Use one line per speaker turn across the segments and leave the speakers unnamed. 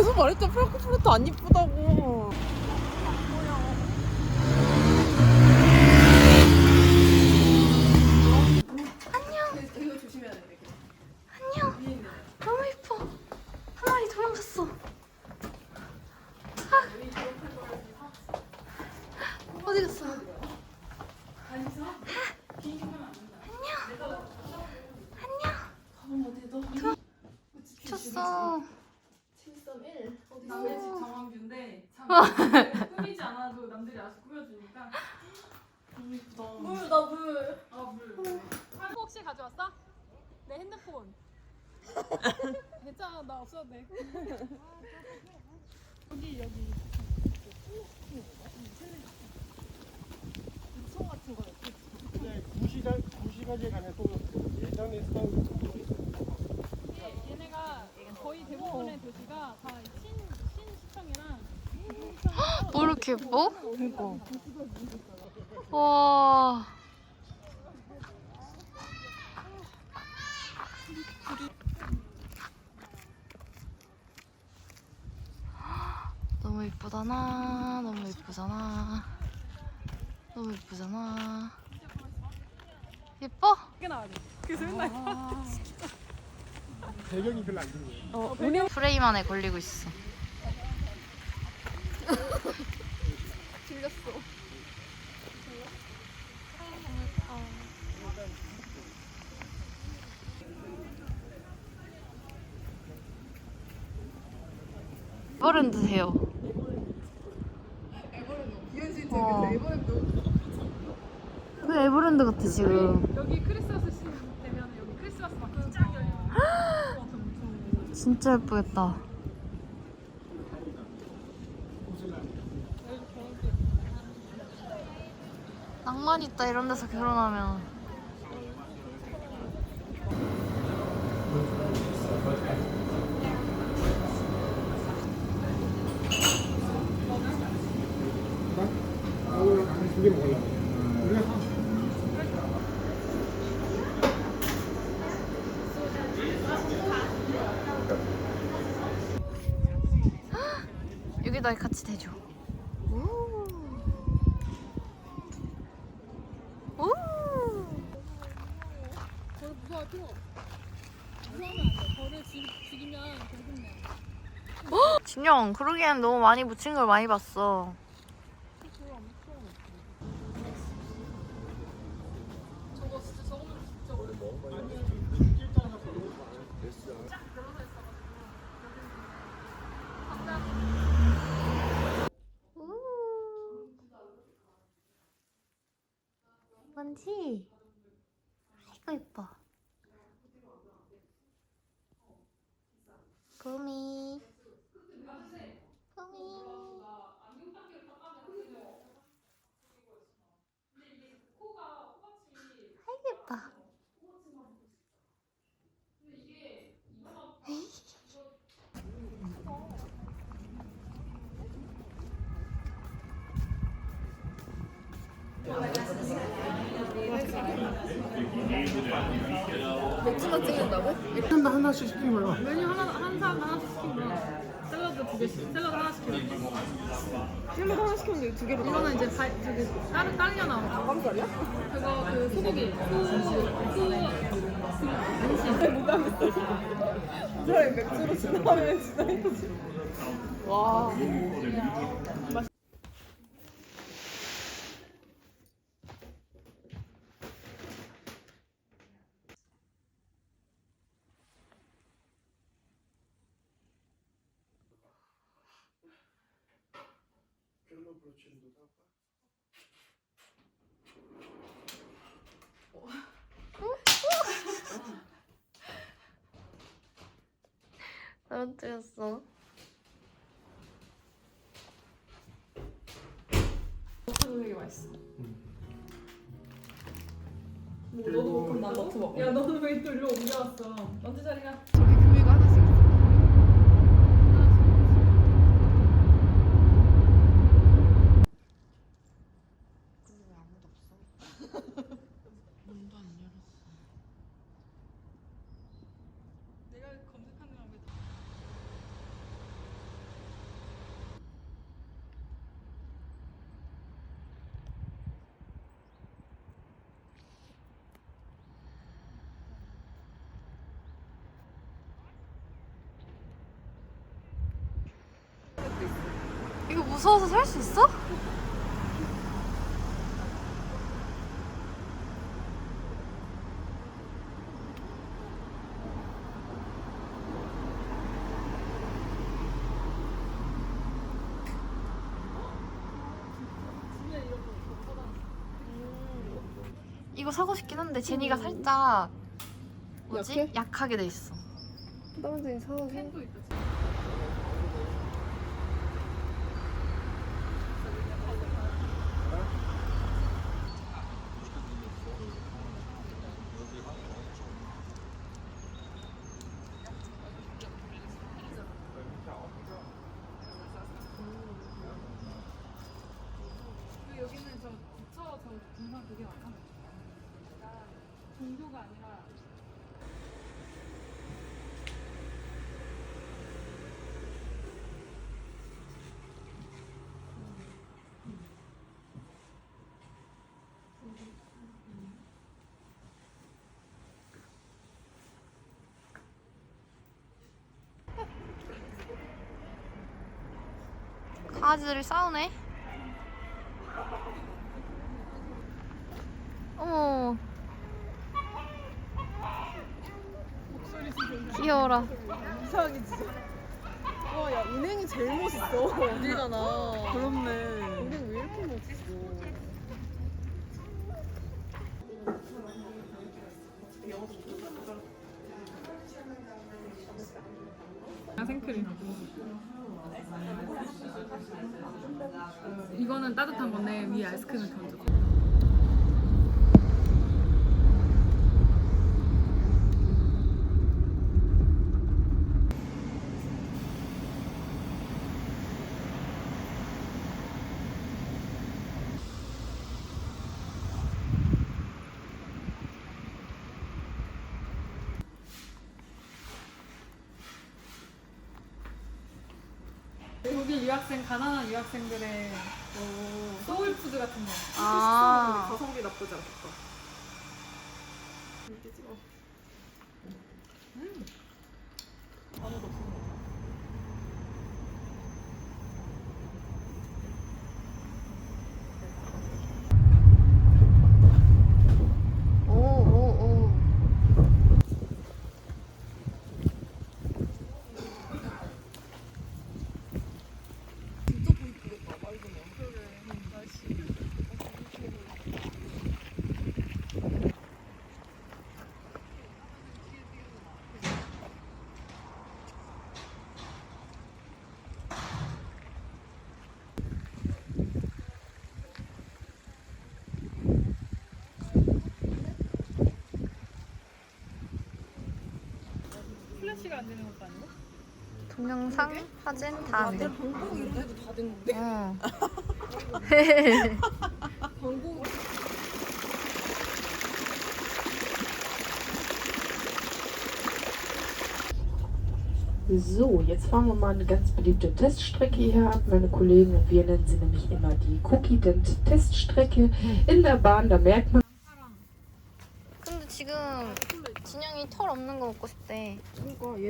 계속 말했잖아. 프랑크푸르트 안 예쁘다고.
안녕. 너무 예뻐. 한 마리 도망갔어. 아. 어디 갔어? 안녕. 쳤어.
7.1 어디
남의 집? 정원뷰인데 참 꾸미지 않아도 남들이 알아서 꾸며주니까 너무 이쁘다.
물나 물.
아 물. 혹시 가져왔어? 내 핸드폰. 괜찮아 나 없어도 돼. 여기 여기.
그냥 구시간 구시가지에 가면 또 예전에
얘네가 거의 대부분의 도시가 다 신, 신시청이랑
뭐 이렇게 예뻐?
그니까.
와. 너무 이쁘잖아. 너무 이쁘잖아. 너무 이쁘잖아. 예뻐?
크게 나와야 돼. 그래서 맨날
배경이 별로 안 좋네.
어, 운영
프레임 안에 걸리고 있어. 에버랜드 세요. 어. 그 에버랜드 같아 지금.
여기 크리스마스 시즌 되면 여기 크리스마스 마켓 쫙.
진짜 예쁘겠다. 낭만 있다 이런 데서 결혼하면.
오늘 가면 두개 먹으려고. 그래?
여기다 같이 대줘. 오. 오.
벌 무서워할 필요 없어. 무서우면 안 돼. 벌을 죽, 죽이면 결국 내.
진영, 그러기엔 너무 많이 묻힌 걸 많이 봤어.
저거 진짜 저거는 진짜 어려워.
뭔지? 아이고 예뻐. 봄이.
하나 하나씩 시키는 거야.
메뉴 하나 한 사람 하나씩 시키면 샐러드 두 개씩 샐러드 하나 시키면
샐러드 하나 시켰는데 두 개로.
이거는 이제 바, 저기 다른 딸려 나오고
깜짝이야?
그거 그 소고기 후후
이 사람이 맥주로 지나면 진짜 이거지. 와.
떨어뜨렸어.
되게 맛있어. 너도 먹으면 난 너트 먹어.
야 너는 왜 또 일로 옮겨왔어? 언제 자리가
저기 교회가 있어.
무서워서 살 수 있어? 이거 사고 싶긴 한데 제니가 살짝 뭐지?
약해?
약하게 돼 있어.
다운증이 사와서
펜도 있다. 그 여기는 저 부처 저 동상 그게 많아. 종교가 아니라
강아지들이 싸우네. 어머. 귀여워라.
이상하게 진짜. 와, 야, 은행이 제일 멋있어. 어디잖아. 그렇네. 은행 왜 이렇게 멋있어?
그냥 생크림. 이거는 따뜻한 건데 위에 아이스크림을 던져. 독일 유학생 가난한 유학생들의 소울 푸드 같은 거.
아.
가성비 나쁘지 않겠다.
동영상, 사진 다 안 돼.
방콕 이런 거 해도 다 됐는데.
어.
방콕.
So, jetzt fahren wir mal eine ganz beliebte Teststrecke hier ab. Meine Kollegen und wir nennen sie nämlich immer die Cookie Dent Teststrecke. In der Bahn, da merkt man,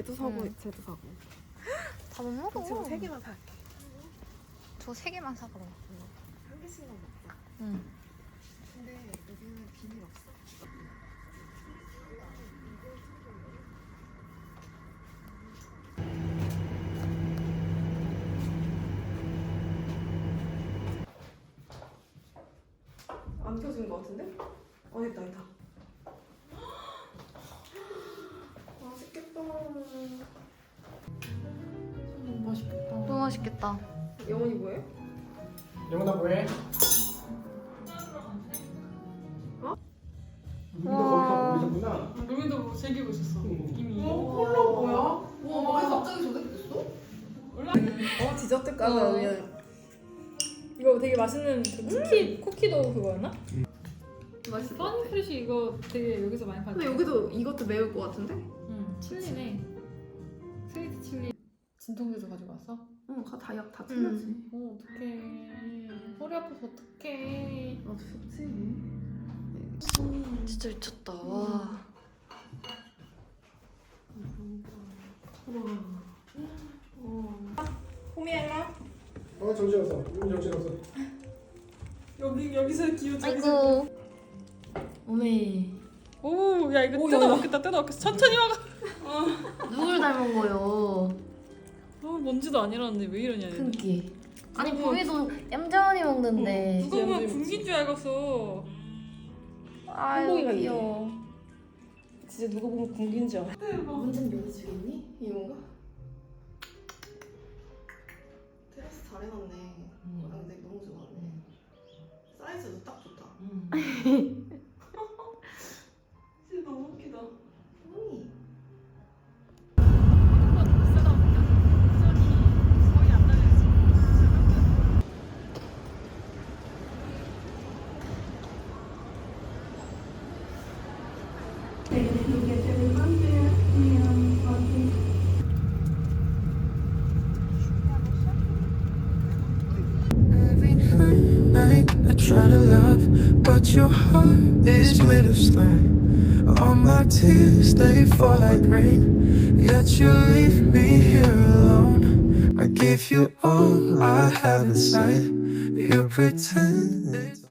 얘도 사고
응.
쟤도 사고.
다 못 먹어.
지금 세 개만 살게.
저 세 개만 사 그럼.
한 개씩만 먹자.
응.
근데 여기는 비닐 없어. 안 켜진 것 같은데? 어, 있다, 있다. 맛있겠다.
너무 맛있겠다.
너무 맛있겠다.
영원이 뭐해?
영훈아 뭐해? 어?
와.
거기서 거기서구나.
루미도 뭐 즐기고 있었어. 이미.
콜라 뭐야? 와, 왜 갑자기 저렇게 됐어? 어, 디저트 까자 미안.
이거 되게 맛있는 그 쿠키 쿠키도 그거였나?
맛있어.
펀프리시 이거 되게 여기서 많이 팔.
근데 여기도 이것도 매울 것 같은데?
응 칠리네. 스위트 칠리. 진통제도 가지고 왔어?
응, 다약 다
틀렸지.
어 어떡해. 허리 아파서 어떡해.
나도 좋지.
진짜 미쳤다. 와.
호미엘라?
어, 정신없어. 이미 정신없어.
여기 여기서 기우자.
아이고. 오메.
오, 야 이거 뜯어 먹겠다. 뜯어 먹겠어. 천천히 먹어.
누굴 닮은 거요?
어, 먼지도 아니라는데 왜 이러냐. 얘네.
큰기. 아니 보기도 얌전히 먹는데.
누가 보면 굶긴 줄 알겠어.
아유 귀여워.
진짜 누가 보면 굶긴 줄 알아.
완전 여기 주겠니? 이건가? 테라스 잘 해놨네. 아, 근데 너무 좋아하네. 사이즈도 딱 좋다.
Night I try to love, but your heart is made of slime. All my tears they fall like rain, yet you leave me here alone. I give you all I have inside. You pretend.